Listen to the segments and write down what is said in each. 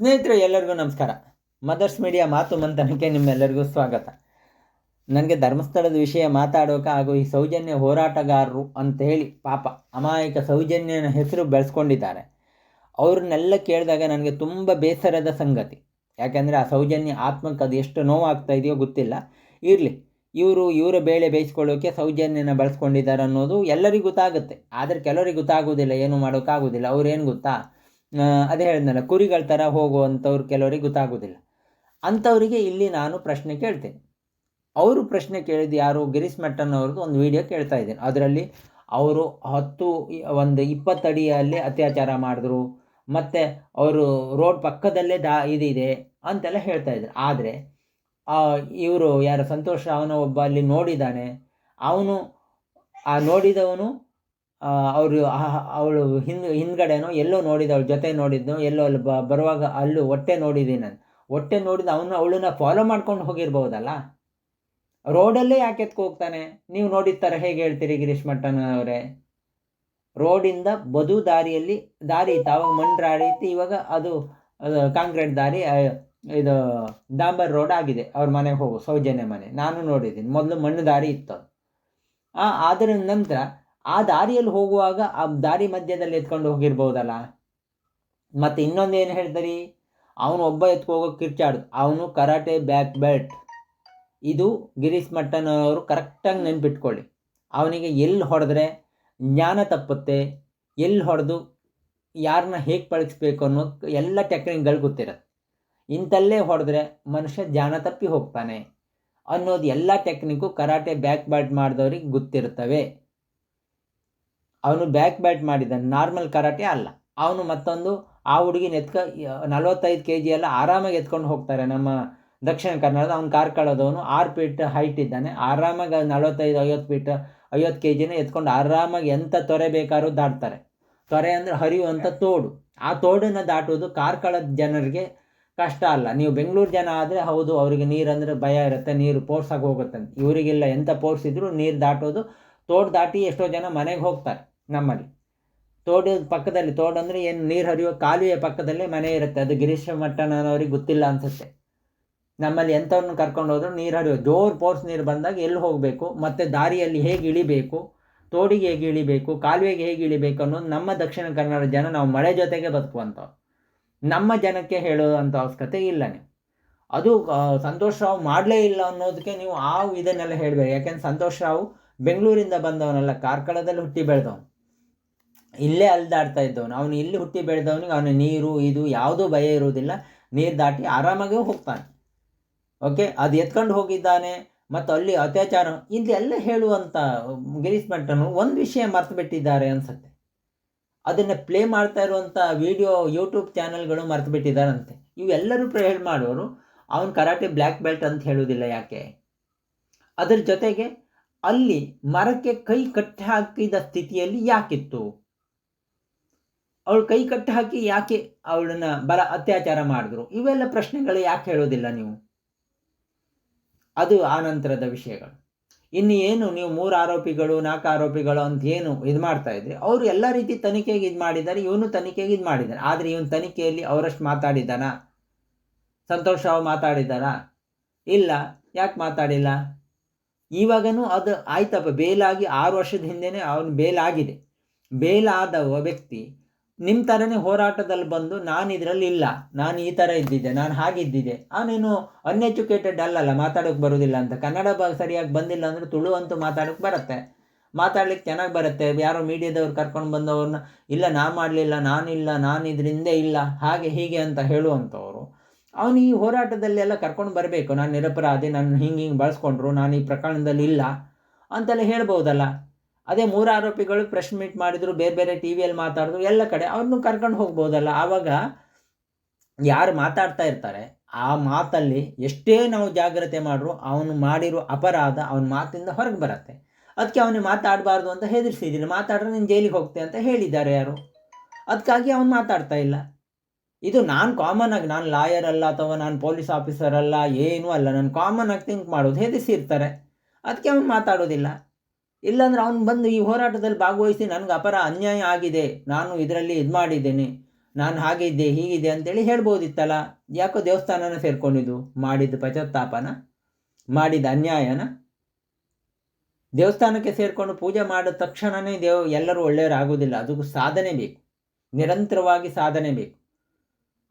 ಸ್ನೇಹಿತರೆ, ಎಲ್ಲರಿಗೂ ನಮಸ್ಕಾರ. ಮದರ್ಸ್ ಮೀಡಿಯಾ ಮಾತು ಮಂಥನಕ್ಕೆ ನಿಮ್ಮೆಲ್ಲರಿಗೂ ಸ್ವಾಗತ. ನನಗೆ ಧರ್ಮಸ್ಥಳದ ವಿಷಯ ಮಾತಾಡೋಕೆ ಹಾಗೂ ಈ ಸೌಜನ್ಯ ಹೋರಾಟಗಾರರು ಅಂತ ಹೇಳಿ ಪಾಪ ಅಮಾಯಕ ಸೌಜನ್ಯನ ಹೆಸರು ಬೆಳೆಸ್ಕೊಂಡಿದ್ದಾರೆ. ಅವ್ರನ್ನೆಲ್ಲ ಕೇಳಿದಾಗ ನನಗೆ ತುಂಬ ಬೇಸರದ ಸಂಗತಿ. ಯಾಕೆಂದರೆ ಆ ಸೌಜನ್ಯ ಆತ್ಮಕ್ಕೆ ಅದು ಎಷ್ಟು ನೋವಾಗ್ತಾ ಇದೆಯೋ ಗೊತ್ತಿಲ್ಲ. ಇರಲಿ, ಇವರು ಇವರ ಬೇಳೆ ಬೇಯಿಸ್ಕೊಳ್ಳೋಕೆ ಸೌಜನ್ಯನ ಬಳಸ್ಕೊಂಡಿದ್ದಾರೆ ಅನ್ನೋದು ಎಲ್ಲರಿಗೂ ಗೊತ್ತಾಗುತ್ತೆ. ಆದರೆ ಕೆಲವರಿಗೆ ಗೊತ್ತಾಗೋದಿಲ್ಲ, ಏನು ಮಾಡೋಕ್ಕಾಗೋದಿಲ್ಲ ಅವ್ರೇನು ಗೊತ್ತಾ? ಅದೇ ಹೇಳಿದ್ನಲ್ಲ, ಕುರಿಗಳ ಥರ ಹೋಗುವಂಥವ್ರು ಕೆಲವರಿಗೆ ಗೊತ್ತಾಗೋದಿಲ್ಲ. ಅಂಥವರಿಗೆ ಇಲ್ಲಿ ನಾನು ಪ್ರಶ್ನೆ ಕೇಳ್ತೇನೆ. ಅವರು ಪ್ರಶ್ನೆ ಕೇಳಿದ್ದು ಯಾರು? ಗಿರೀಶ್ ಮೆಟ್ಟನ್ ಅವ್ರದ್ದು ಒಂದು ವಿಡಿಯೋ ಕೇಳ್ತಾ ಇದ್ದೇನೆ. ಅದರಲ್ಲಿ ಅವರು ಹತ್ತು, ಒಂದು ಇಪ್ಪತ್ತಡಿಯಲ್ಲಿ ಅತ್ಯಾಚಾರ ಮಾಡಿದ್ರು. ಮತ್ತು ಅವರು ರೋಡ್ ಪಕ್ಕದಲ್ಲೇ ದಾ, ಇದಿದೆ ಅಂತೆಲ್ಲ ಹೇಳ್ತಾ ಇದ್ರು. ಆದರೆ ಇವರು ಯಾರು? ಸಂತೋಷ್ ಅವನ ಒಬ್ಬ ಅಲ್ಲಿ ನೋಡಿದ್ದಾನೆ. ಅವನು, ಆ ನೋಡಿದವನು ಅವರು ಅವಳು ಹಿಂದೆ, ಹಿಂದ್ಗಡೆನೋ ಎಲ್ಲೋ ನೋಡಿದ, ಅವ್ಳ ಜೊತೆ ನೋಡಿದ್ದು ಎಲ್ಲೋ ಅಲ್ಲಿ ಬರುವಾಗ ಅಲ್ಲೂ ಹೊಟ್ಟೆ ನೋಡಿದ್ದೀನಿ ನಾನು. ಹೊಟ್ಟೆ ನೋಡಿದ ಅವನು, ಅವಳನ್ನ ಫಾಲೋ ಮಾಡ್ಕೊಂಡು ಹೋಗಿರ್ಬೋದಲ್ಲ? ರೋಡಲ್ಲೇ ಯಾಕೆ ಎತ್ಕೊ ಹೋಗ್ತಾನೆ? ನೀವು ನೋಡಿದ ಥರ ಹೇಗೆ ಹೇಳ್ತೀರಿ ಗಿರೀಶ್ ಮಟ್ಟನ ರೋಡಿಂದ ಬದು ದಾರಿಯಲ್ಲಿ, ದಾರಿ ಇತ್ತು ಆವಾಗ ಮಣ್ಣು ದಾರಿ ಇತ್ತು, ಇವಾಗ ಅದು ಕಾಂಕ್ರೀಟ್ ದಾರಿ ಇದು ಡಾಂಬರ್ ರೋಡ್ ಆಗಿದೆ, ಅವ್ರ ಮನೆಗೆ ಹೋಗು, ಸೌಜನ್ಯ ಮನೆ. ನಾನು ನೋಡಿದ್ದೀನಿ, ಮೊದಲು ಮಣ್ಣು ದಾರಿ ಇತ್ತು ಅದರ ನಂತರ ಆ ದಾರಿಯಲ್ಲಿ ಹೋಗುವಾಗ ಆ ದಾರಿ ಮಧ್ಯದಲ್ಲಿ ಎತ್ಕೊಂಡು ಹೋಗಿರ್ಬೋದಲ್ಲ? ಮತ್ತು ಇನ್ನೊಂದು ಏನು ಹೇಳ್ತಾರೆ? ಅವನು ಒಬ್ಬ ಎತ್ಕೊ ಹೋಗೋ ಕಿರ್ಚಾಡು. ಅವನು ಕರಾಟೆ ಬ್ಯಾಕ್ ಬೆಲ್ಟ್. ಇದು ಗಿರೀಶ್ ಮಟ್ಟನವರು ಕರೆಕ್ಟಾಗಿ ನೆನ್ಪಿಟ್ಕೊಳ್ಳಿ. ಅವನಿಗೆ ಎಲ್ಲಿ ಹೊಡೆದ್ರೆ ಜ್ಞಾನ ತಪ್ಪುತ್ತೆ, ಎಲ್ಲಿ ಹೊಡೆದು ಯಾರನ್ನ ಹೇಗೆ ಪಳಗಿಸ್ಬೇಕು ಅನ್ನೋ ಎಲ್ಲ ಟೆಕ್ನಿಕ್ಗಳು ಗೊತ್ತಿರುತ್ತೆ. ಇಂಥಲ್ಲೇ ಹೊಡೆದ್ರೆ ಮನುಷ್ಯ ಜ್ಞಾನ ತಪ್ಪಿ ಹೋಗ್ತಾನೆ ಅನ್ನೋದು ಎಲ್ಲ ಟೆಕ್ನಿಕ್ಕು ಕರಾಟೆ ಬ್ಯಾಕ್ ಬ್ಯಾಟ್ ಮಾಡಿದವ್ರಿಗೆ ಗೊತ್ತಿರ್ತವೆ. ಅವನು ಬ್ಯಾಕ್ ಬ್ಯಾಟ್ ಮಾಡಿದ್ದಾನೆ. ನಾರ್ಮಲ್ ಕರಾಟೆ ಅಲ್ಲ. ಅವನು ಮತ್ತೊಂದು ಆ ಹುಡುಗಿನ ಎತ್ಕ ನಲವತ್ತೈದು ಕೆ ಜಿ ಎಲ್ಲ ಆರಾಮಾಗಿ ಎತ್ಕೊಂಡು ಹೋಗ್ತಾರೆ. ನಮ್ಮ ದಕ್ಷಿಣ ಕನ್ನಡದ ಅವ್ನು ಕಾರ್ಕಳದವನು ಆರು ಫೀಟ್ ಹೈಟ್ ಇದ್ದಾನೆ. ಆರಾಮಾಗಿ ನಲವತ್ತೈದು, ಐವತ್ತು ಫೀಟ್ ಐವತ್ತು ಕೆ ಜಿನ ಎತ್ಕೊಂಡು ಆರಾಮಾಗಿ ಎಂಥ ತೊರೆ ಬೇಕಾದ್ರೂ ದಾಟ್ತಾರೆ. ತೊರೆ ಅಂದರೆ ಹರಿಯುವಂಥ ತೋಡು. ಆ ತೋಡನ್ನು ದಾಟುವುದು ಕಾರ್ಕಳದ ಜನರಿಗೆ ಕಷ್ಟ ಅಲ್ಲ. ನೀವು ಬೆಂಗಳೂರು ಜನ ಆದರೆ ಹೌದು, ಅವರಿಗೆ ನೀರು ಅಂದರೆ ಭಯ ಇರುತ್ತೆ. ನೀರು ಪೋರ್ಸಾಗಿ ಹೋಗುತ್ತೆ ಇವರಿಗೆಲ್ಲ ಎಂಥ ಪೋರ್ಸ್ ಇದ್ದರೂ ನೀರು ದಾಟೋದು. ತೋಡು ದಾಟಿ ಎಷ್ಟೋ ಜನ ಮನೆಗೆ ಹೋಗ್ತಾರೆ. ನಮ್ಮಲ್ಲಿ. ತೋಡು ಪಕ್ಕದಲ್ಲಿ, ತೋಡು ಅಂದರೆ ಏನು, ನೀರು ಹರಿಯೋ ಕಾಲುವೆ ಪಕ್ಕದಲ್ಲೇ ಮನೆ ಇರುತ್ತೆ. ಅದು ಗಿರೀಶ ಮಟ್ಟಣ್ಣನವ್ರಿಗೆ ಗೊತ್ತಿಲ್ಲ ಅನಿಸುತ್ತೆ. ನಮ್ಮಲ್ಲಿ ಎಂಥವ್ರನ್ನ ಕರ್ಕೊಂಡು ಹೋದ್ರು ನೀರು ಹರಿಯೋ ಜೋರು ಪೋರ್ಸ್ ನೀರು ಬಂದಾಗ ಎಲ್ಲಿ ಹೋಗಬೇಕು, ಮತ್ತು ದಾರಿಯಲ್ಲಿ ಹೇಗೆ ಇಳಿಬೇಕು, ತೋಡಿಗೆ ಹೇಗೆ ಇಳಿಬೇಕು, ಕಾಲುವೆಗೆ ಹೇಗೆ ಇಳಿಬೇಕು ಅನ್ನೋದು ನಮ್ಮ ದಕ್ಷಿಣ ಕನ್ನಡ ಜನ ನಾವು ಮಳೆ ಜೊತೆಗೆ ಬದುಕುವಂಥವ್ರು. ನಮ್ಮ ಜನಕ್ಕೆ ಹೇಳುವಂಥ ಅವಶ್ಯಕತೆ ಇಲ್ಲ ನೀವು ಅದು ಸಂತೋಷ್ ರಾವ್ ಮಾಡಲೇ ಇಲ್ಲ ಅನ್ನೋದಕ್ಕೆ ನೀವು ಆ ಇದನ್ನೆಲ್ಲ ಹೇಳಬೇಕು ಯಾಕೆಂದ್ರೆ ಸಂತೋಷ್ ರಾವ್ ಬೆಂಗಳೂರಿಂದ ಬಂದವನಲ್ಲ, ಕಾರ್ಕಳದಲ್ಲಿ ಹುಟ್ಟಿ ಬೆಳೆದವನು. ಇಲ್ಲೇ ಅಲ್ದಾಡ್ತಾ ಇದ್ದವನು. ಅವನು ಇಲ್ಲಿ ಹುಟ್ಟಿ ಬೆಳೆದವನಿಗೆ ಅವನು ನೀರು, ಇದು ಯಾವುದೂ ಭಯ ಇರುವುದಿಲ್ಲ. ನೀರು ದಾಟಿ ಆರಾಮಾಗಿ ಹೋಗ್ತಾನೆ. ಓಕೆ? ಅದು ಎತ್ಕೊಂಡು ಹೋಗಿದ್ದಾನೆ. ಮತ್ತು ಅಲ್ಲಿ ಅತ್ಯಾಚಾರ. ಎಲ್ಲ ಹೇಳುವಂಥ ಗಿರೀಶ್ ಭಟ್ಟನು ಒಂದು ವಿಷಯ ಮರ್ತು ಬಿಟ್ಟಿದ್ದಾರೆ ಅನ್ಸುತ್ತೆ. ಅದನ್ನು ಪ್ಲೇ ಮಾಡ್ತಾ ಇರುವಂಥ ವಿಡಿಯೋ ಯೂಟ್ಯೂಬ್ ಚಾನಲ್ಗಳು ಮರ್ತು ಬಿಟ್ಟಿದ್ದಾರಂತೆ. ಇವೆಲ್ಲರೂ ಹೇಳಿ ಮಾಡೋರು, ಅವನು ಕರಾಟೆ ಬ್ಲ್ಯಾಕ್ ಬೆಲ್ಟ್ ಅಂತ ಹೇಳುವುದಿಲ್ಲ ಯಾಕೆ? ಅದರ ಜೊತೆಗೆ ಅಲ್ಲಿ ಮರಕ್ಕೆ ಕೈ ಕಟ್ಟಿ ಹಾಕಿದ ಸ್ಥಿತಿಯಲ್ಲಿ ಯಾಕಿತ್ತು? ಅವಳು ಕೈ ಕಟ್ಟಿ ಹಾಕಿ ಯಾಕೆ ಅವಳನ್ನ ಬಲ ಅತ್ಯಾಚಾರ ಮಾಡಿದ್ರು? ಇವೆಲ್ಲ ಪ್ರಶ್ನೆಗಳು ಯಾಕೆ ಹೇಳೋದಿಲ್ಲ ನೀವು? ಅದು ಆನಂತರದ ವಿಷಯಗಳು. ಇನ್ನು ಏನು ನೀವು ಮೂರು ಆರೋಪಿಗಳು, ನಾಲ್ಕು ಆರೋಪಿಗಳು ಅಂತ ಏನು ಇದು ಮಾಡ್ತಾ ಇದ್ರಿ? ಅವರು ಎಲ್ಲ ರೀತಿ ತನಿಖೆಗೆ ಇದು ಮಾಡಿದ್ದಾರೆ, ಇವನು ತನಿಖೆಗೆ ಇದು ಮಾಡಿದ್ದಾರೆ. ಆದರೆ ಇವನು ತನಿಖೆಯಲ್ಲಿ ಅವರಷ್ಟು ಮಾತಾಡಿದ್ದಾನ? ಸಂತೋಷ ಮಾತಾಡಿದ್ದಾರಾ? ಇಲ್ಲ. ಯಾಕೆ ಮಾತಾಡಿಲ್ಲ? ಇವಾಗನೂ ಅದು ಆಯ್ತಪ್ಪ. ಬೇಲಾಗಿ ಆರು ವರ್ಷದ ಹಿಂದೆನೇ ಅವನು ಬೇಲಾಗಿದೆ. ಬೇಲಾದವ ವ್ಯಕ್ತಿ ನಿಮ್ಮ ಥರನೇ ಹೋರಾಟದಲ್ಲಿ ಬಂದು ನಾನು ಇದರಲ್ಲಿ ಇಲ್ಲ. ನಾನು ಈ ಥರ ಇದ್ದಿದ್ದೆ, ನಾನು ಹಾಗಿದ್ದಿದ್ದೆ ಅವನೇನು ಅನ್ಎಜುಕೇಟೆಡ್ ಅಲ್ಲಲ್ಲ, ಮಾತಾಡೋಕೆ ಬರೋದಿಲ್ಲ ಅಂತ. ಕನ್ನಡ ಸರಿಯಾಗಿ ಬಂದಿಲ್ಲ ಅಂದರೆ ತುಳು ಅಂತೂ ಮಾತಾಡೋಕೆ ಬರುತ್ತೆ. ಮಾತಾಡ್ಲಿಕ್ಕೆ ಚೆನ್ನಾಗಿ ಬರುತ್ತೆ. ಯಾರೋ ಮೀಡಿಯಾದವ್ರು ಕರ್ಕೊಂಡು ಬಂದವ್ರನ್ನ, ಇಲ್ಲ ನಾ ಮಾಡಲಿಲ್ಲ ನಾನಿಲ್ಲ ನಾನು ಇದರಿಂದ ಇಲ್ಲ, ಹಾಗೆ ಹೀಗೆ ಅಂತ ಹೇಳುವಂಥವ್ರು, ಅವನು ಈ ಹೋರಾಟದಲ್ಲೆಲ್ಲ ಕರ್ಕೊಂಡು ಬರಬೇಕು. ನಾನು ನಿರಪರಾಧಿ, ನಾನು ಹಿಂಗೆ ಹಿಂಗೆ ಬಳಸ್ಕೊಂಡ್ರು, ನಾನು ಈ ಪ್ರಕರಣದಲ್ಲಿ ಇಲ್ಲ ಅಂತೆಲ್ಲ ಹೇಳ್ಬೋದಲ್ಲ. ಅದೇ ಮೂರು ಆರೋಪಿಗಳು ಪ್ರೆಸ್ ಮೀಟ್ ಮಾಡಿದ್ರು, ಬೇರೆ ಬೇರೆ ಟಿ ವಿಯಲ್ಲಿ ಮಾತಾಡಿದ್ರು, ಎಲ್ಲ ಕಡೆ ಅವ್ರನ್ನೂ ಕರ್ಕೊಂಡು ಹೋಗ್ಬೋದಲ್ಲ. ಆವಾಗ ಯಾರು ಮಾತಾಡ್ತಾ ಇರ್ತಾರೆ, ಆ ಮಾತಲ್ಲಿ ಎಷ್ಟೇ ನಾವು ಜಾಗ್ರತೆ ಮಾಡ್ರು, ಅವನು ಮಾಡಿರೋ ಅಪರಾಧ ಅವನ ಮಾತಿಂದ ಹೊರಗೆ ಬರುತ್ತೆ. ಅದಕ್ಕೆ ಅವನಿಗೆ ಮಾತಾಡಬಾರ್ದು ಅಂತ ಹೆದರ್ಸಿದ್ದೀನಿ ಮಾತಾಡ್ರೆ ನೀನು ಜೈಲಿಗೆ ಹೋಗ್ತೆ ಅಂತ ಹೇಳಿದ್ದಾರೆ ಯಾರು. ಅದಕ್ಕಾಗಿ ಅವನು ಮಾತಾಡ್ತಾ ಇಲ್ಲ. ಇದು ನಾನು ಕಾಮನ್ ಆಗಿ, ನಾನು ಲಾಯರ್ ಅಲ್ಲ ಅಥವಾ ನಾನು ಪೊಲೀಸ್ ಆಫೀಸರ್ ಅಲ್ಲ, ಏನೂ ಅಲ್ಲ. ನಾನು ಕಾಮನ್ ಆಗಿ ಥಿಂಕ್ ಮಾಡೋದು ಹೆದರ್ಸಿರ್ತಾರೆ. ಅದಕ್ಕೆ ಅವನು ಮಾತಾಡೋದಿಲ್ಲ. ಇಲ್ಲಾಂದ್ರೆ ಅವನು ಬಂದು ಈ ಹೋರಾಟದಲ್ಲಿ ಭಾಗವಹಿಸಿ ನನಗೆ ಅಪರ ಅನ್ಯಾಯ ಆಗಿದೆ. ನಾನು ಇದರಲ್ಲಿ ಇದು ಮಾಡಿದ್ದೇನೆ. ನಾನು ಹಾಗಿದ್ದೆ, ಹೀಗಿದೆ ಅಂತೇಳಿ ಹೇಳ್ಬೋದಿತ್ತಲ್ಲ? ಯಾಕೋ ದೇವಸ್ಥಾನನ ಸೇರ್ಕೊಂಡಿದ್ದು? ಮಾಡಿದ ಪಶ್ಚಾತ್ತಾಪನ? ಮಾಡಿದ ಅನ್ಯಾಯನ? ದೇವಸ್ಥಾನಕ್ಕೆ ಸೇರಿಕೊಂಡು ಪೂಜೆ ಮಾಡಿದ ತಕ್ಷಣವೇ ದೇವ್ ಎಲ್ಲರೂ ಒಳ್ಳೆಯವರಾಗೋದಿಲ್ಲ ಅದಕ್ಕೂ ಸಾಧನೆ ಬೇಕು. ನಿರಂತರವಾಗಿ ಸಾಧನೆ ಬೇಕು.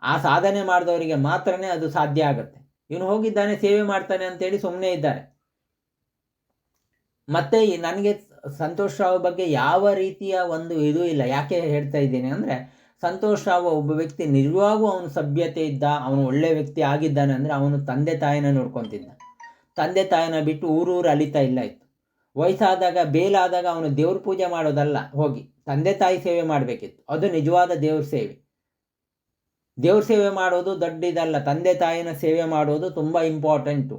ಆ ಸಾಧನೆ ಮಾಡಿದವರಿಗೆ ಮಾತ್ರನೇ ಅದು ಸಾಧ್ಯ ಆಗುತ್ತೆ. ಇವನು ಹೋಗಿದ್ದಾನೆ, ಸೇವೆ ಮಾಡ್ತಾನೆ ಅಂತೇಳಿ ಸುಮ್ಮನೆ ಇದ್ದಾರೆ. ಮತ್ತೆ ನನಗೆ ಸಂತೋಷ್ ರಾವ್ ಬಗ್ಗೆ ಯಾವ ರೀತಿಯ ಒಂದು ಇದು ಇಲ್ಲ. ಯಾಕೆ ಹೇಳ್ತಾ ಇದ್ದೀನಿ ಅಂದರೆ, ಸಂತೋಷ್ ರಾವ್ ಒಬ್ಬ ವ್ಯಕ್ತಿ ನಿಜವಾಗೂ ಅವನು ಸಭ್ಯತೆ ಇದ್ದ, ಅವನು ಒಳ್ಳೆ ವ್ಯಕ್ತಿ ಆಗಿದ್ದಾನೆ ಅಂದರೆ ಅವನು ತಂದೆ ತಾಯಿನ ನೋಡ್ಕೊತಿದ್ದ. ತಂದೆ ತಾಯಿನ ಬಿಟ್ಟು ಊರೂರು ಅಲಿತಾ ಇಲ್ಲ ಇತ್ತು. ವಯಸ್ಸಾದಾಗ, ಬೇಲಾದಾಗ ಅವನು ದೇವ್ರ ಪೂಜೆ ಮಾಡೋದಲ್ಲ, ಹೋಗಿ ತಂದೆ ತಾಯಿ ಸೇವೆ ಮಾಡಬೇಕಿತ್ತು. ಅದು ನಿಜವಾದ ದೇವ್ರ ಸೇವೆ. ದೇವ್ರ ಸೇವೆ ಮಾಡೋದು ದೊಡ್ಡದಲ್ಲ ತಂದೆ ತಾಯಿನ ಸೇವೆ ಮಾಡೋದು ತುಂಬ ಇಂಪಾರ್ಟೆಂಟು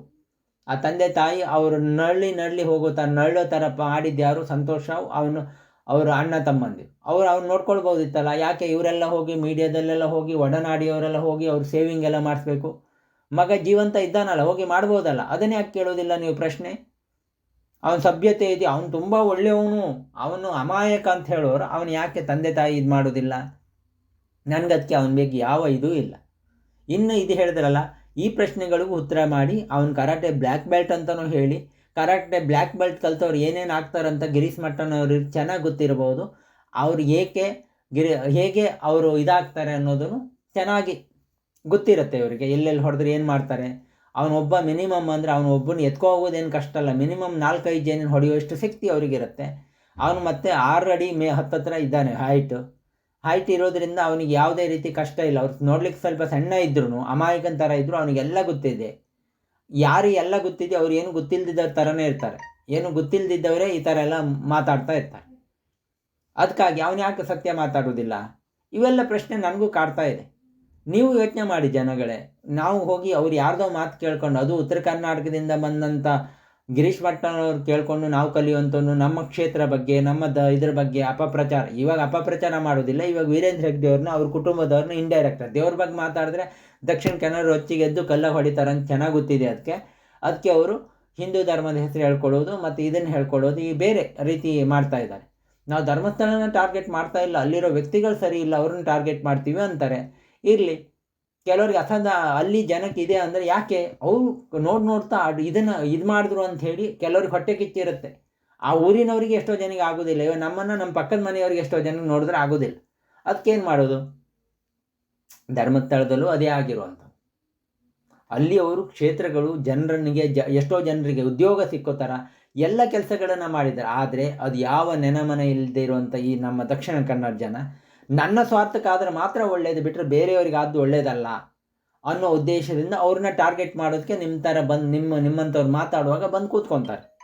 ಆ ತಂದೆ ತಾಯಿ ಅವರು ನಳ್ಳಿ ನಳ್ಳಿ ಹೋಗೋ ತ ನಳ್ಳೋ ಥರ ಮಾಡಿದ್ದು ಯಾರು? ಸಂತೋಷ, ಅವನು, ಅವರು ಅಣ್ಣ ತಮ್ಮಂದಿರು. ಅವ್ರು ಅವ್ರು ನೋಡ್ಕೊಳ್ಬೋದಿತ್ತಲ್ಲ ಯಾಕೆ ಇವರೆಲ್ಲ ಹೋಗಿ ಮೀಡಿಯಾದಲ್ಲೆಲ್ಲ ಹೋಗಿ ಒಡನಾಡಿಯವರೆಲ್ಲ ಹೋಗಿ ಅವ್ರು ಸೇವಿಂಗ್ ಎಲ್ಲ ಮಾಡಿಸ್ಬೇಕು? ಮಗ ಜೀವಂತ ಇದ್ದಾನಲ್ಲ, ಹೋಗಿ ಮಾಡ್ಬೋದಲ್ಲ? ಅದನ್ನೇ ಯಾಕೆ ಕೇಳೋದಿಲ್ಲ ನೀವು ಪ್ರಶ್ನೆ? ಅವನ ಸಭ್ಯತೆ ಇದೆ, ಅವನು ತುಂಬ ಒಳ್ಳೆಯವನು. ಅವನು ಅಮಾಯಕ ಅಂತ ಹೇಳೋರು, ಅವನು ಯಾಕೆ ತಂದೆ ತಾಯಿ ಇದು ಮಾಡೋದಿಲ್ಲ? ನನಗದಕ್ಕೆ ಅವನ ಬಗ್ಗೆ ಯಾವ ಇದೂ ಇಲ್ಲ. ಇನ್ನು ಇದು ಹೇಳಿದ್ರಲ್ಲ ಈ ಪ್ರಶ್ನೆಗಳಿಗೂ ಉತ್ತರ ಮಾಡಿ, ಅವನು ಕರಾಟೆ ಬ್ಲ್ಯಾಕ್ ಬೆಲ್ಟ್ ಅಂತಲೂ ಹೇಳಿ, ಕರಾಟೆ ಬ್ಲ್ಯಾಕ್ ಬೆಲ್ಟ್ ಕಲ್ತವ್ರು ಏನೇನು ಆಗ್ತಾರಂತ ಗಿರೀಶ್ ಮಟ್ಟನವ್ರಿಗೆ ಚೆನ್ನಾಗಿ ಗೊತ್ತಿರಬಹುದು ಅವ್ರು ಏಕೆ ಗಿರಿ, ಹೇಗೆ ಅವರು ಇದಾಗ್ತಾರೆ ಅನ್ನೋದನ್ನು ಚೆನ್ನಾಗಿ ಗೊತ್ತಿರುತ್ತೆ ಇವರಿಗೆ, ಎಲ್ಲೆಲ್ಲಿ ಹೊಡೆದ್ರೆ ಏನು ಮಾಡ್ತಾರೆ. ಅವನೊಬ್ಬ ಮಿನಿಮಮ್ ಅಂದರೆ ಅವನು ಒಬ್ಬನ ಎತ್ಕೊ ಹೋಗೋದೇನು ಕಷ್ಟ ಅಲ್ಲ, ಮಿನಿಮಮ್ ನಾಲ್ಕೈದು ಜನ ಹೊಡೆಯುವಷ್ಟು ಶಕ್ತಿ ಅವರಿಗಿರುತ್ತೆ. ಅವನು ಮತ್ತೆ ಆರು ಅಡಿ ಮೇ ಹತ್ತತ್ರ ಇದ್ದಾನೆ, ಹೈಟು. ಹೈಟ್ ಇರೋದ್ರಿಂದ ಅವನಿಗೆ ಯಾವುದೇ ರೀತಿ ಕಷ್ಟ ಇಲ್ಲ. ಅವ್ರು ನೋಡ್ಲಿಕ್ಕೆ ಸ್ವಲ್ಪ ಸಣ್ಣ ಇದ್ರೂ ಅಮಾಯಕನ ಥರ ಇದ್ದರೂ ಅವನಿಗೆಲ್ಲ ಗೊತ್ತಿದೆ. ಯಾರು ಎಲ್ಲ ಗೊತ್ತಿದೆ, ಅವ್ರು ಏನು ಗೊತ್ತಿಲ್ಲದಿದ್ದವ್ರ ಥರನೇ ಇರ್ತಾರೆ. ಏನು ಗೊತ್ತಿಲ್ಲದಿದ್ದವರೇ ಈ ಥರ ಎಲ್ಲ ಮಾತಾಡ್ತಾ ಇರ್ತಾರೆ. ಅದಕ್ಕಾಗಿ ಅವನು ಯಾಕೆ ಸತ್ಯ ಮಾತಾಡೋದಿಲ್ಲ ಇವೆಲ್ಲ ಪ್ರಶ್ನೆ ನನಗೂ ಕಾಡ್ತಾ ಇದೆ. ನೀವು ಯೋಚನೆ ಮಾಡಿ ಜನಗಳೇ. ನಾವು ಹೋಗಿ ಅವ್ರು ಯಾರ್ದೋ ಮಾತು ಕೇಳ್ಕೊಂಡು, ಅದು ಉತ್ತರ ಕರ್ನಾಟಕದಿಂದ ಬಂದಂಥ ಗಿರೀಶ್ ಭಟ್ಟನವ್ರು ಕೇಳ್ಕೊಂಡು ನಾವು ಕಲಿಯುವಂಥವ್ನು ನಮ್ಮ ಕ್ಷೇತ್ರ ಬಗ್ಗೆ, ನಮ್ಮ ದ ಇದ್ರ ಬಗ್ಗೆ ಅಪಪ್ರಚಾರ. ಇವಾಗ ಅಪಪ್ರಚಾರ ಮಾಡೋದಿಲ್ಲ ಇವಾಗ ವೀರೇಂದ್ರ ಹೆಗ್ಡೆ ಅವ್ರನ್ನ ಅವ್ರ ಕುಟುಂಬದವ್ರನ್ನ ಇಂಡೈರೆಕ್ಟ್ ದೇವ್ರ ಬಗ್ಗೆ ಮಾತಾಡಿದ್ರೆ ದಕ್ಷಿಣ ಕನ್ನಡ ಹೊಚ್ಚಿಗೆ ಎದ್ದು ಕಲ್ಲ ಹೊಡಿತಾರೆ ಅಂತ ಚೆನ್ನಾಗಿ ಗೊತ್ತಿದೆ ಅದಕ್ಕೆ ಅದಕ್ಕೆ ಅವರು ಹಿಂದೂ ಧರ್ಮದ ಹೆಸರು ಹೇಳ್ಕೊಳ್ಳೋದು ಮತ್ತು ಇದನ್ನು ಹೇಳ್ಕೊಳ್ಳೋದು ಈ ಬೇರೆ ರೀತಿ ಮಾಡ್ತಾ ಇದ್ದಾರೆ. ನಾವು ಧರ್ಮಸ್ಥಳನ ಟಾರ್ಗೆಟ್ ಮಾಡ್ತಾ ಇಲ್ಲ. ಅಲ್ಲಿರೋ ವ್ಯಕ್ತಿಗಳು ಸರಿ ಇಲ್ಲ, ಅವ್ರನ್ನ ಟಾರ್ಗೆಟ್ ಮಾಡ್ತೀವಿ ಅಂತಾರೆ. ಇರಲಿ. ಕೆಲವ್ರಿಗೆ ಅಸಂದ ಅಲ್ಲಿ ಜನಕ್ಕೆ ಇದೆ ಅಂದರೆ ಯಾಕೆ? ಅವರು ನೋಡಿ ನೋಡ್ತಾ ಇದನ್ನು ಇದು ಮಾಡಿದ್ರು ಅಂತ ಹೇಳಿ ಕೆಲವ್ರಿಗೆ ಹೊಟ್ಟೆ ಕಿಚ್ಚಿರುತ್ತೆ. ಆ ಊರಿನವರಿಗೆ ಎಷ್ಟೋ ಜನಕ್ಕೆ ಆಗೋದಿಲ್ಲ. ಇವಾಗ ನಮ್ಮನ್ನು ನಮ್ಮ ಪಕ್ಕದ ಮನೆಯವ್ರಿಗೆ ಎಷ್ಟೋ ಜನಕ್ಕೆ ನೋಡಿದ್ರೆ ಆಗೋದಿಲ್ಲ. ಅದಕ್ಕೇನು ಮಾಡೋದು? ಧರ್ಮಸ್ಥಳದಲ್ಲೂ ಅದೇ ಆಗಿರುವಂಥ ಅಲ್ಲಿ ಅವರು ಕ್ಷೇತ್ರಗಳು ಜನರನ್ನಿಗೆ ಜ ಎಷ್ಟೋ ಜನರಿಗೆ ಉದ್ಯೋಗ ಸಿಕ್ಕೋ ಥರ ಎಲ್ಲ ಕೆಲಸಗಳನ್ನು ಮಾಡಿದ್ದಾರೆ. ಆದರೆ ಅದು ಯಾವ ನೆನಮನ ಇಲ್ಲದೆ ಇರುವಂಥ ಈ ನಮ್ಮ ದಕ್ಷಿಣ ಕನ್ನಡ ಜನ ನನ್ನ ಸ್ವಾರ್ಥಕ್ಕಾದ್ರೆ ಮಾತ್ರ ಒಳ್ಳೆಯದು ಬಿಟ್ಟರೆ ಬೇರೆಯವರಿಗೆ ಆದ್ದು ಒಳ್ಳೆಯದಲ್ಲ ಅನ್ನೋ ಉದ್ದೇಶದಿಂದ ಅವ್ರನ್ನ ಟಾರ್ಗೆಟ್ ಮಾಡೋದಕ್ಕೆ ನಿಮ್ಮ ಥರ ಬಂದು, ನಿಮ್ಮ, ನಿಮ್ಮಂಥವ್ರು ಮಾತಾಡುವಾಗ ಬಂದು ಕೂತ್ಕೊತಾರೆ.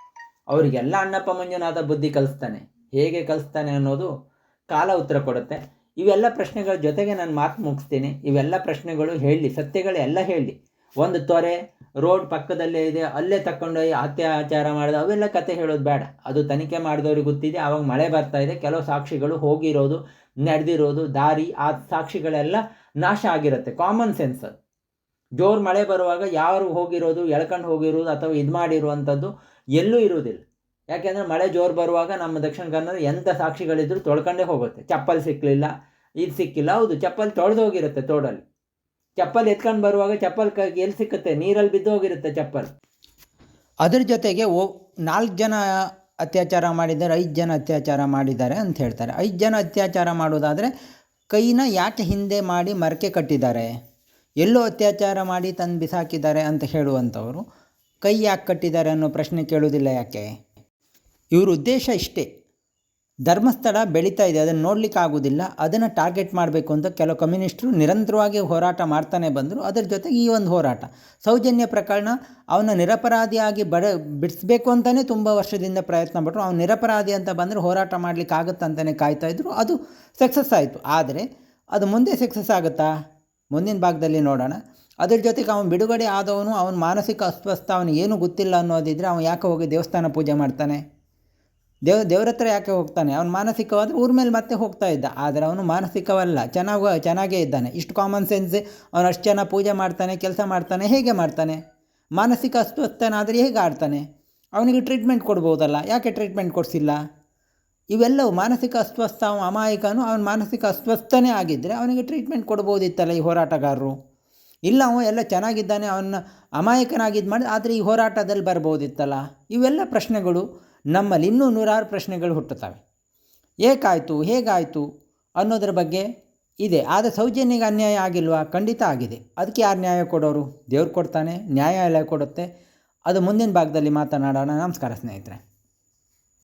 ಅವರಿಗೆಲ್ಲ ಅಣ್ಣಪ್ಪ ಮಂಜುನಾಥ ಬುದ್ಧಿ ಕಲಿಸ್ತಾನೆ. ಹೇಗೆ ಕಲಿಸ್ತಾನೆ ಅನ್ನೋದು ಕಾಲ ಉತ್ತರ ಕೊಡುತ್ತೆ. ಇವೆಲ್ಲ ಪ್ರಶ್ನೆಗಳ ಜೊತೆಗೆ ನಾನು ಮಾತು ಮುಗಿಸ್ತೀನಿ. ಇವೆಲ್ಲ ಪ್ರಶ್ನೆಗಳು ಹೇಳಿ, ಸತ್ಯಗಳು ಎಲ್ಲ ಹೇಳಿ. ಒಂದು ತೊರೆ ರೋಡ್ ಪಕ್ಕದಲ್ಲೇ ಇದೆ, ಅಲ್ಲೇ ತಗೊಂಡೋಗಿ ಅತ್ಯಾಚಾರ ಮಾಡಿದ, ಅವೆಲ್ಲ ಕತೆ ಹೇಳೋದು ಬೇಡ. ಅದು ತನಿಖೆ ಮಾಡಿದವ್ರಿಗೆ ಗೊತ್ತಿದೆ, ಆವಾಗ ಮಳೆ ಬರ್ತಾ ಇದೆ, ಕೆಲವು ಸಾಕ್ಷಿಗಳು ಹೋಗಿರೋದು ನಡೆದಿರೋದು, ದಾರಿ, ಆ ಸಾಕ್ಷಿಗಳೆಲ್ಲ ನಾಶ ಆಗಿರುತ್ತೆ. ಕಾಮನ್ ಸೆನ್ಸ್ ಅದು ಜೋರು ಮಳೆ ಬರುವಾಗ ಯಾರು ಹೋಗಿರೋದು, ಎಳ್ಕೊಂಡು ಹೋಗಿರೋದು ಅಥವಾ ಇದು ಮಾಡಿರುವಂಥದ್ದು ಎಲ್ಲೂ ಇರುವುದಿಲ್ಲ. ಯಾಕೆಂದರೆ ಮಳೆ ಜೋರು ಬರುವಾಗ ನಮ್ಮ ದಕ್ಷಿಣ ಕನ್ನಡ ಎಂಥ ಸಾಕ್ಷಿಗಳಿದ್ರು ತೊಳ್ಕೊಂಡೇ ಹೋಗುತ್ತೆ. ಚಪ್ಪಲ್ ಸಿಕ್ಕಲಿಲ್ಲ ಇದು ಸಿಕ್ಕಿಲ್ಲ, ಹೌದು, ಚಪ್ಪಲ್ ತೊಳೆದು ಹೋಗಿರುತ್ತೆ ತೋಡಲ್ಲಿ. ಚಪ್ಪಲ್ ಎತ್ಕೊಂಡು ಬರುವಾಗ ಚಪ್ಪಲ್ ಕ, ಎಲ್ಲಿ ಸಿಕ್ಕುತ್ತೆ? ನೀರಲ್ಲಿ ಬಿದ್ದು ಹೋಗಿರುತ್ತೆ ಚಪ್ಪಲ್. ಅದ್ರ ಜೊತೆಗೆ ಓ ನಾಲ್ಕು ಜನ ಅತ್ಯಾಚಾರ ಮಾಡಿದ್ದಾರೆ, ಐದು ಜನ ಅತ್ಯಾಚಾರ ಮಾಡಿದ್ದಾರೆ ಅಂತ ಹೇಳ್ತಾರೆ. ಐದು ಜನ ಅತ್ಯಾಚಾರ ಮಾಡೋದಾದರೆ ಕೈನ ಯಾಕೆ ಹಿಂದೆ ಮಾಡಿ ಮರಕೆ ಕಟ್ಟಿದ್ದಾರೆ? ಎಲ್ಲೋ ಅತ್ಯಾಚಾರ ಮಾಡಿ ತಂದು ಬಿಸಾಕಿದ್ದಾರೆ ಅಂತ ಹೇಳುವಂಥವರು ಕೈ ಯಾಕೆ ಕಟ್ಟಿದ್ದಾರೆ ಅನ್ನೋ ಪ್ರಶ್ನೆ ಕೇಳೋದಿಲ್ಲ ಯಾಕೆ? ಇವ್ರ ಉದ್ದೇಶ ಇಷ್ಟೇ. ಧರ್ಮಸ್ಥಳ ಬೆಳೀತಾ ಇದೆ, ಅದನ್ನು ನೋಡಲಿಕ್ಕೆ ಆಗೋದಿಲ್ಲ. ಅದನ್ನು ಟಾರ್ಗೆಟ್ ಮಾಡಬೇಕು ಅಂತ ಕೆಲವು ಕಮ್ಯುನಿಸ್ಟರು ನಿರಂತರವಾಗಿ ಹೋರಾಟ ಮಾಡ್ತಾನೆ ಬಂದರು, ಅದರ ಜೊತೆಗೆ ಈ ಒಂದು ಹೋರಾಟ. ಸೌಜನ್ಯ ಪ್ರಕರಣ, ಅವನ ನಿರಪರಾಧಿಯಾಗಿ ಬಡ, ಬಿಡಿಸ್ಬೇಕು ಅಂತಲೇ ತುಂಬ ವರ್ಷದಿಂದ ಪ್ರಯತ್ನ ಪಟ್ಟರು ಅವನು ನಿರಪರಾಧಿ ಅಂತ ಬಂದರೆ ಹೋರಾಟ ಮಾಡಲಿಕ್ಕೆ ಆಗುತ್ತಂತಲೇ ಕಾಯ್ತಾ ಇದ್ದರು ಅದು ಸಕ್ಸಸ್ ಆಯಿತು. ಆದರೆ, ಅದು ಮುಂದೆ ಸಕ್ಸಸ್ ಆಗುತ್ತಾ? ಮುಂದಿನ ಭಾಗದಲ್ಲಿ ನೋಡೋಣ. ಅದ್ರ ಜೊತೆಗೆ ಅವನು ಬಿಡುಗಡೆ ಆದವನು, ಅವನ ಮಾನಸಿಕ ಅಸ್ವಸ್ಥ ಅವನು ಏನೂ ಗೊತ್ತಿಲ್ಲ ಅನ್ನೋದಿದ್ದರೆ ಅವನು ಯಾಕೆ ಹೋಗಿ ದೇವಸ್ಥಾನ ಪೂಜೆ ಮಾಡ್ತಾನೆ? ದೇವ್, ದೇವ್ರ ಹತ್ರ ಯಾಕೆ ಹೋಗ್ತಾನೆ? ಅವನು ಮಾನಸಿಕವಾದರೆ ಊರ ಮೇಲೆ ಮತ್ತೆ ಹೋಗ್ತಾ ಇದ್ದ. ಆದರೆ ಅವನು ಮಾನಸಿಕವಲ್ಲ. ಚೆನ್ನಾಗಿ, ಚೆನ್ನಾಗೇ ಇದ್ದಾನೆ. ಇಷ್ಟು ಕಾಮನ್ ಸೆನ್ಸ್ ಅವನು ಅಷ್ಟು ಜನ ಪೂಜೆ ಮಾಡ್ತಾನೆ, ಕೆಲಸ ಮಾಡ್ತಾನೆ, ಹೇಗೆ ಮಾಡ್ತಾನೆ? ಮಾನಸಿಕ ಅಸ್ವಸ್ಥನಾದರೆ ಹೇಗೆ ಆಡ್ತಾನೆ? ಅವನಿಗೆ ಟ್ರೀಟ್ಮೆಂಟ್ ಕೊಡ್ಬೋದಲ್ಲ. ಯಾಕೆ ಟ್ರೀಟ್ಮೆಂಟ್ ಕೊಡಿಸಿಲ್ಲ? ಇವೆಲ್ಲವೂ ಮಾನಸಿಕ ಅಸ್ವಸ್ಥ ಅಮಾಯಕನು ಅವನ ಮಾನಸಿಕ ಅಸ್ವಸ್ಥನೇ ಆಗಿದ್ದರೆ ಅವನಿಗೆ ಟ್ರೀಟ್ಮೆಂಟ್ ಕೊಡ್ಬೋದಿತ್ತಲ್ಲ ಈ ಹೋರಾಟಗಾರರು. ಇಲ್ಲ ಅವ ಎಲ್ಲ ಚೆನ್ನಾಗಿದ್ದಾನೆ, ಅವನ ಅಮಾಯಕನಾಗಿದ್ದು ಮಾಡಿ ಆದರೆ ಈ ಹೋರಾಟದಲ್ಲಿ ಬರ್ಬೋದಿತ್ತಲ್ಲ. ಇವೆಲ್ಲ ಪ್ರಶ್ನೆಗಳು. ನಮ್ಮಲ್ಲಿ ಇನ್ನೂ ನೂರಾರು ಪ್ರಶ್ನೆಗಳು ಹುಟ್ಟುತ್ತವೆ. ಏಕಾಯಿತು, ಹೇಗಾಯಿತು ಅನ್ನೋದ್ರ ಬಗ್ಗೆ ಇದೆ. ಆದರೆ ಸೌಜನ್ಯಗೆ ಅನ್ಯಾಯ ಆಗಿಲ್ವಾ? ಖಂಡಿತ ಆಗಿದೆ. ಅದಕ್ಕೆ ಯಾರು ನ್ಯಾಯ ಕೊಡೋರು? ದೇವ್ರು ಕೊಡ್ತಾನೆ, ನ್ಯಾಯಾಲಯ ಕೊಡುತ್ತೆ. ಅದು ಮುಂದಿನ ಭಾಗದಲ್ಲಿ ಮಾತನಾಡೋಣ. ನಮಸ್ಕಾರ ಸ್ನೇಹಿತರೆ.